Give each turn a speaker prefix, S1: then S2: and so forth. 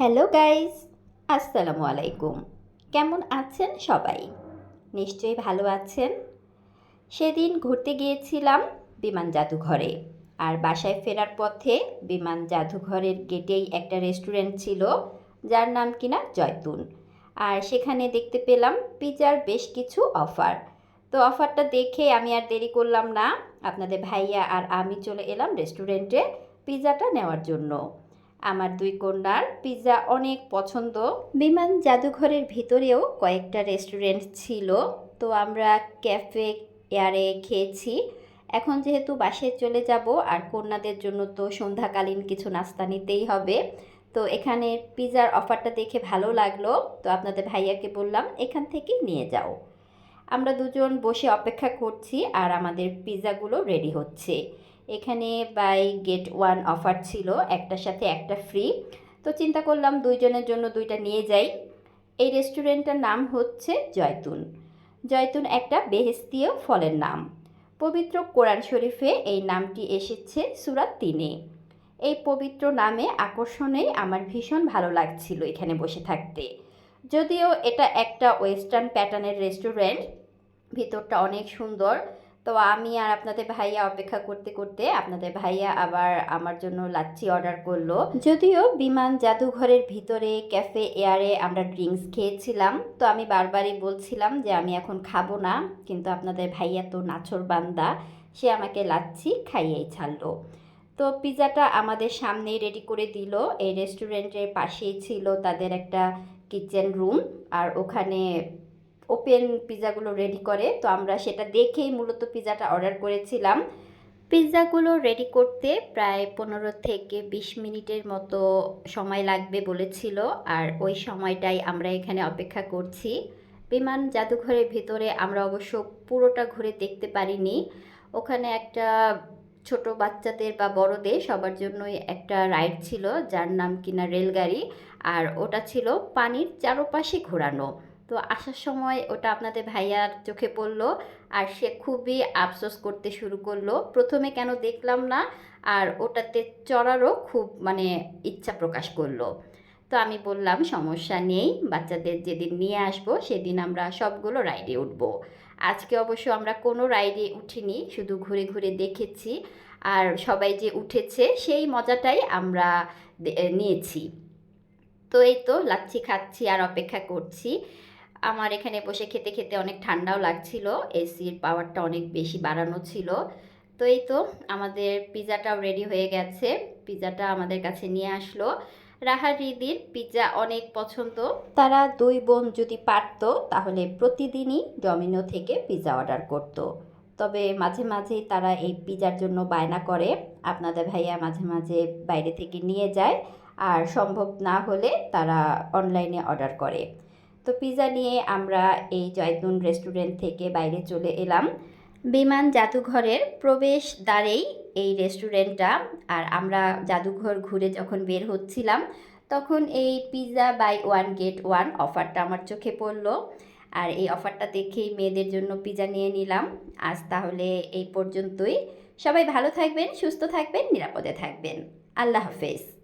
S1: Hello guys, আসসালামু আলাইকুম। কেমন আছেন সবাই? নিশ্চয়ই ভালো আছেন। সেদিন ঘুরতে গিয়েছিলাম বিমান জাদুঘরে, আর বাসায় ফেরার পথে বিমান জাদুঘরের গেটেই একটা রেস্টুরেন্ট ছিল, যার নাম কিনা জয়তুন। আর সেখানে দেখতে পেলাম পিজার বেশ কিছু অফার। তো অফারটা দেখে আমি আর দেরি করলাম না, আপনাদের ভাইয়া আর আমি চলে এলাম রেস্টুরেন্টে পিজাটা নেওয়ার জন্য। আমার দুই কন্যার পিৎজা অনেক পছন্দ। বিমান জাদুঘরের ভিতরেও কয়েকটা রেস্টুরেন্ট ছিল, তো আমরা ক্যাফে, এয়ারে খেয়েছি। এখন যেহেতু বাসে চলে যাব, আর কন্যাদের জন্য তো সন্ধ্যাকালীন কিছু নাস্তা নিতেই হবে, তো এখানে পিৎজার অফারটা দেখে ভালো লাগল, তো আপনাদের ভাইয়াকে বললাম, এখান থেকেই নিয়ে যাও। আমরা দুজন বসে অপেক্ষা করছি, আর আমাদের পিৎজাগুলো রেডি হচ্ছে। এখানে বাই গেট ওয়ান অফার ছিল, একটার সাথে একটা ফ্রি তো চিন্তা করলাম দুইজনের জন্য দুইটা নিয়ে যাই। এই রেস্টুরেন্টটার নাম হচ্ছে জয়তুন। জয়তুন একটা বেহেস্তীয় ফলের নাম। পবিত্র কোরআন শরীফে এই নামটি এসেছে সুরাত তিনে। এই পবিত্র নামে আকর্ষণে আমার ভীষণ ভালো লাগছিল এখানে বসে থাকতে। যদিও এটা একটা ওয়েস্টার্ন প্যাটার্নের রেস্টুরেন্ট ভিতরটা অনেক সুন্দর। তো আমি আর আপনাদের ভাইয়া অপেক্ষা করতে করতে আপনাদের ভাইয়া আবার আমার জন্য লাচ্ছি অর্ডার করল। যদিও বিমান জাদুঘরের ভিতরে ক্যাফে এয়ারে আমরা ড্রিঙ্কস খেয়েছিলাম। তো আমি বারবারই বলছিলাম যে আমি এখন খাব না, কিন্তু আপনাদের ভাইয়া তো নাছর বান্দা, সে আমাকে লাচ্ছি খাইয়েই ছাড়লো। তো পিৎজাটা আমাদের সামনেই রেডি করে দিল। এই রেস্টুরেন্টের পাশেই ছিল তাদের একটা কিচেন রুম আর ওখানে ওপেন পিৎজাগুলো রেডি করে। তো আমরা সেটা দেখেই মূলত পিৎজাটা অর্ডার করেছিলাম। পিৎজাগুলো রেডি করতে প্রায় পনেরো থেকে বিশ মিনিটের মতো সময় লাগবে বলেছিল। আর ওই সময়টাই আমরা এখানে অপেক্ষা করছি। বিমান জাদুঘরের ভিতরে আমরা অবশ্য পুরোটা ঘুরে দেখতে পারিনি। ওখানে একটা ছোট বাচ্চাদের বা বড়দের সবার জন্যই একটা রাইড ছিল, যার নাম কিনা রেলগাড়ি। আর ওটা ছিল পানির চারপাশে ঘোরানো। তো আসার সময় ওটা আপনাদের ভাইয়ার চোখে পড়ল আর সে খুবই আফসোস করতে শুরু করল। প্রথমে কেন দেখলাম না আর ওটাতে চড়ারও খুব মানে ইচ্ছা প্রকাশ করল। তো আমি বললাম, সমস্যা নেই, বাচ্চাদের যেদিন নিয়ে আসব সেদিন আমরা সবগুলো রাইডে উঠব। আজকে অবশ্য আমরা কোনো রাইডে উঠিনি, শুধু ঘুরে ঘুরে দেখেছি আর সবাই যে উঠেছে সেই মজাটাই আমরা নিয়েছি। তো এই তো, লাচ্ছি খাচ্ছি আর অপেক্ষা করছি। আমার এখানে বসে খেতে খেতে অনেক ঠান্ডাও লাগছিল এসির পাওয়ারটা অনেক বেশি বাড়ানো ছিল। তো এই তো আমাদের পিৎজাটাও রেডি হয়ে গেছে পিৎজাটা আমাদের কাছে নিয়ে আসলো। রাহার রিদির পিৎজা অনেক পছন্দ। তারা দুই বোন যদি পারত, তাহলে প্রতিদিনই ডমিনো থেকে পিৎজা অর্ডার করত। তবে মাঝে মাঝেই তারা এই পিৎজার জন্য বায়না করে। আপনাদের ভাইয়া মাঝে মাঝে বাইরে থেকে নিয়ে যায়, আর সম্ভব না হলে তারা অনলাইনে অর্ডার করে। তো পিৎজা নিয়ে আমরা এই জয়তুন রেস্টুরেন্ট থেকে বাইরে চলে এলাম। বিমান জাদুঘরের প্রবেশ দ্বারেই এই রেস্টুরেন্টটা আর আমরা জাদুঘর ঘুরে যখন বের হচ্ছিলাম, তখন এই pizza buy one get one অফারটা আমার চোখে পড়ল। আর এই অফারটা দেখেই মেয়েদের জন্য পিৎজা নিয়ে নিলাম। আজ তাহলে এই পর্যন্তই। সবাই ভালো থাকবেন, সুস্থ থাকবেন, নিরাপদে থাকবেন। আল্লাহ হাফেজ।